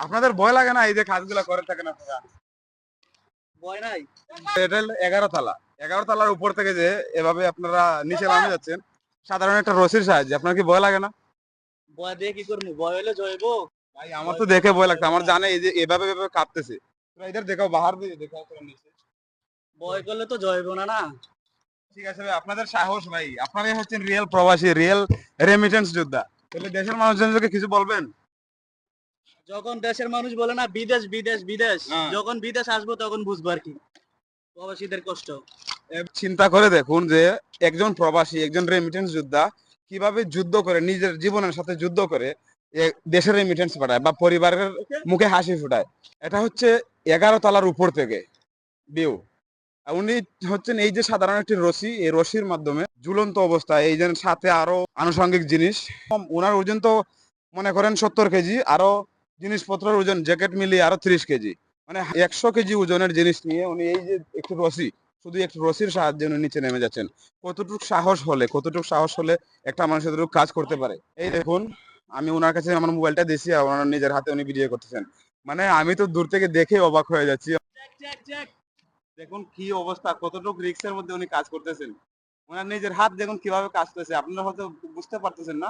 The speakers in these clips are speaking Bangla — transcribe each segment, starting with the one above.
আপনাদের ভয় লাগে না এই যে কাজগুলো করে থাকেন আপনারা? ভয় নাই। এটা এগারো তালা। এগারো তালার উপর থেকে যে এভাবে আপনারা নিচে নামে যাচ্ছেন সাধারণ একটা রসির সাহায্যে। আপনার কি ভয় লাগে না? ভয় দিয়ে কি করব? ভয় হলে জয়ব? ভাই আমার তো দেখে ভয় লাগতো আমার জানে এই যে এভাবে এভাবে কাঁপতেছে। তোরা এদের দেখাও বাহার দিয়ে দেখাও তোরা নিচে। ভয় করলে তো জয়ব না না? ঠিক আছে ভাই আপনাদের সাহস ভাই। আপনারাই হচ্ছেন রিয়েল প্রবাসী রিয়েল রেমিটেন্স যোদ্ধা। তাহলে দেশের মানুষজনকে কিছু বলবেন? যখন দেশের মানুষ বলে না বিদেশ বিদেশ বিদেশ হ্যাঁ। যখন বিদেশ আসব তখন বুঝব আর কি। প্রবাসীদের কষ্ট। চিন্তা করে দেখুন যে একজন প্রবাসী একজন রেমিটেন্স যোদ্ধা কীভাবে যুদ্ধ করে নিজের জীবনের সাথে যুদ্ধ করে দেশের রেমিটেন্স পাঠায় বা পরিবারের মুখে হাসি ফুটায়। এটা হচ্ছে এগারো তলার উপর থেকে। ভিউ উনি হচ্ছেন এই যে সাধারণ একটি রশি এই রশির মাধ্যমে ঝুলন্ত অবস্থায় এই যে সাথে আরও আনুষঙ্গিক জিনিস। ওনার ওজন তো মনে করেন সত্তর কেজি আরও জিনিসপত্রের ওজন জ্যাকেট মিলিয়ে আরও ত্রিশ কেজি। মানে একশো কেজি ওজনের জিনিস নিয়ে উনি এই যে একটু রশি শুধু একটু রশির সাহায্যে উনি নিচে নেমে যাচ্ছেন। কতটুকু সাহস হলে কতটুকু সাহস হলে একটা মানুষ এতটুকু কাজ করতে পারে? এই দেখুন আমি ওনার কাছে আমার মোবাইলটা দিয়েছি আর ওনার নিজের হাতে উনি ভিডিও করতেছেন। মানে আমি তো দূর থেকে দেখে অবাক হয়ে যাচ্ছি। দেখুন কি অবস্থা কতটুকু রিক্সের মধ্যে উনি কাজ করতেছেন। ওনার নিজের হাত দেখুন কীভাবে কাজ করতেছে আপনারা হয়তো বুঝতে পারতেছেন না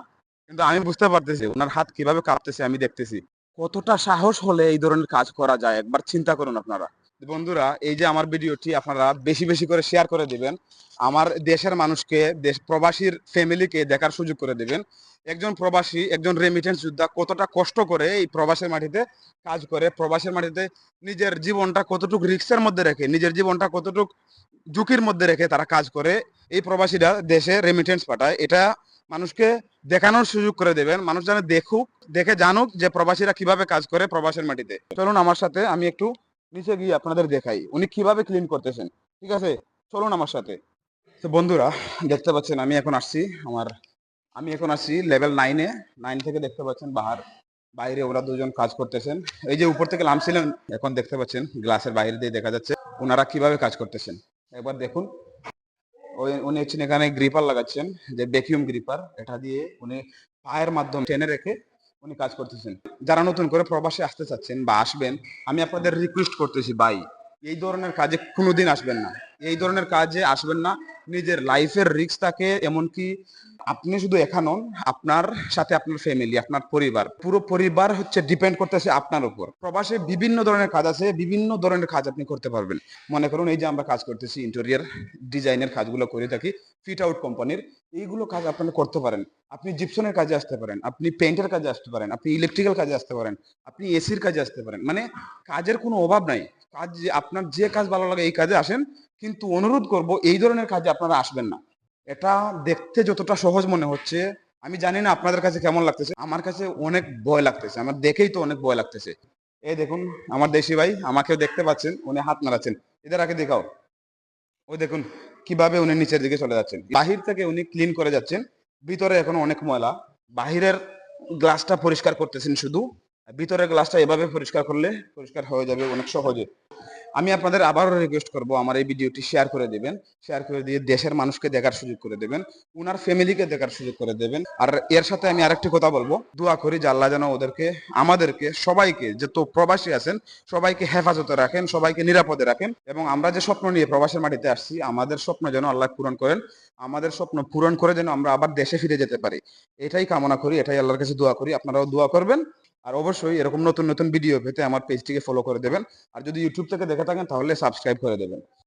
কিন্তু আমি বুঝতে পারতেছি ওনার হাত কীভাবে কাঁপতেছে আমি দেখতেছি। কতটা সাহস হলে এই ধরনের কাজ করা যায়? একবার চিন্তা করুন আপনারা। বন্ধুরা, এই যে আমার ভিডিওটি আপনারা বেশি বেশি করে শেয়ার করে দিবেন, আমার দেশের মানুষকে, দেশ প্রবাসীর ফ্যামিলিকে দেখার সুযোগ করে দিবেন। একজন প্রবাসী, একজন রেমিটেন্স যোদ্ধা কতটা কষ্ট করে এই প্রবাসের মাটিতে কাজ করে, প্রবাসের মাটিতে নিজের জীবনটা কতটুকু রিক্সের মধ্যে রেখে, নিজের জীবনটা কতটুকু ঝুঁকির মধ্যে রেখে তারা কাজ করে, এই প্রবাসীরা দেশে রেমিটেন্স পাঠায়। এটা মানুষকে দেখানোর সুযোগ করে দেবেন। মানুষ যেন দেখুক, দেখে জানুক যে প্রবাসীরা কীভাবে কাজ করে প্রবাসের মাটিতে। চলুন আমার সাথে আমি একটু নিচে গিয়ে আপনাদের দেখাই, উনি কীভাবে ক্লিন করতেছেন। ঠিক আছে? চলুন আমার সাথে। তো বন্ধুরা, দেখতে পাচ্ছেন আমি এখন আসছি আমার, আমি এখন আসছি লেভেল নাইনে নাইন থেকে দেখতে পাচ্ছেন বাহার, বাইরে ওরা দুজন কাজ করতেছেন। এই যে উপর থেকে নামছিলেন, এখন দেখতে পাচ্ছেন গ্লাসের বাইরে দিয়ে দেখা যাচ্ছে ওনারা কীভাবে কাজ করতেছেন। একবার দেখুন। উনি হচ্ছেন এখানে গ্রিপার লাগাচ্ছেন, যে ভ্যাকিউম গ্রিপার এটা দিয়ে উনি পায়ের মাধ্যমে টেনে রেখে উনি কাজ করতেছেন। যারা নতুন করে প্রবাসে আসতে চাচ্ছেন বা আসবেন, আমি আপনাদের রিকোয়েস্ট করতেছি, ভাই, এই ধরনের কাজে কোনোদিন আসবেন না। এই ধরনের কাজে আসবেন না। নিজের লাইফের রিস্ক থাকে এমনকি আপনি শুধু একা নন, আপনার সাথে আপনার ফ্যামিলি আপনার পরিবার। পুরো পরিবার হচ্ছে ডিপেন্ড করতেছে আপনার উপর। প্রবাসে বিভিন্ন ধরনের কাজ আছে, বিভিন্ন ধরনের কাজ আপনি করতে পারবেন। মনে করুন, এই যে আমরা কাজ করতেছি ইন্টেরিয়ার ডিজাইনের কাজগুলো করে থাকি ফিট আউট কোম্পানির এইগুলো কাজ আপনি করতে পারেন। আপনি জিপসনের কাজে আসতে পারেন, আপনি পেন্টের কাজে আসতে পারেন, আপনি ইলেকট্রিক্যাল কাজে আসতে পারেন, আপনি এসির কাজে আসতে পারেন। মানে কাজের কোনো অভাব নাই। কাজ আপনার যে কাজ ভালো লাগে, এই কাজে আসেন কিন্তু অনুরোধ করব, এই ধরনের কাজে আপনারা আসবেন না। এটা দেখতে যতটা সহজ মনে হচ্ছে, আমি জানি না আপনাদের কাছে কেমন লাগতেছে। আমার কাছে অনেক ভয় লাগতেছে, আমার দেখেই তো অনেক ভয় লাগতেছে। এই দেখুন, আমার দেশি ভাই, আমাকেও দেখতে পাচ্ছেন, উনি হাত নাড়াচ্ছেন। এদের আগে দেখাও। ওই দেখুন, কীভাবে উনি নিচের দিকে চলে যাচ্ছেন। বাহির থেকে উনি ক্লিন করে যাচ্ছেন, ভিতরে এখন অনেক ময়লা। বাহিরের গ্লাসটা পরিষ্কার করতেছেন শুধু, ভিতরের গ্লাসটা এভাবে পরিষ্কার করলে পরিষ্কার হয়ে যাবে অনেক সহজে। আমি আপনাদের আবারও রিকোয়েস্ট করব আমার এই ভিডিওটি শেয়ার করে দেবেন। শেয়ার করে দিয়ে দেশের মানুষকে দেখার সুযোগ করে দেবেন, উনার ফ্যামিলিকে দেখার সুযোগ করে দেবেন। আর এর সাথে আমি আরেকটি কথা বলব, দোয়া করি যে আল্লাহ যেন ওদেরকে, আমাদেরকে, সবাইকে যে তো প্রবাসী আছেন, সবাইকে হেফাজতে রাখেন, সবাইকে নিরাপদে রাখেন। এবং আমরা যে স্বপ্ন নিয়ে প্রবাসের মাটিতে আসছি, আমাদের স্বপ্ন যেন আল্লাহ পূরণ করেন, আমাদের স্বপ্ন পূরণ করে যেন আমরা আবার দেশে ফিরে যেতে পারি। এটাই কামনা করি, এটাই আল্লাহর কাছে দোয়া করি। আপনারাও দোয়া করবেন। আর অবশ্যই এরকম নতুন নতুন ভিডিও পেতে আমার পেজটিকে ফলো করে দেবেন। আর যদি ইউটিউব থেকে দেখে থাকেন, তাহলে সাবস্ক্রাইব করে দেবেন।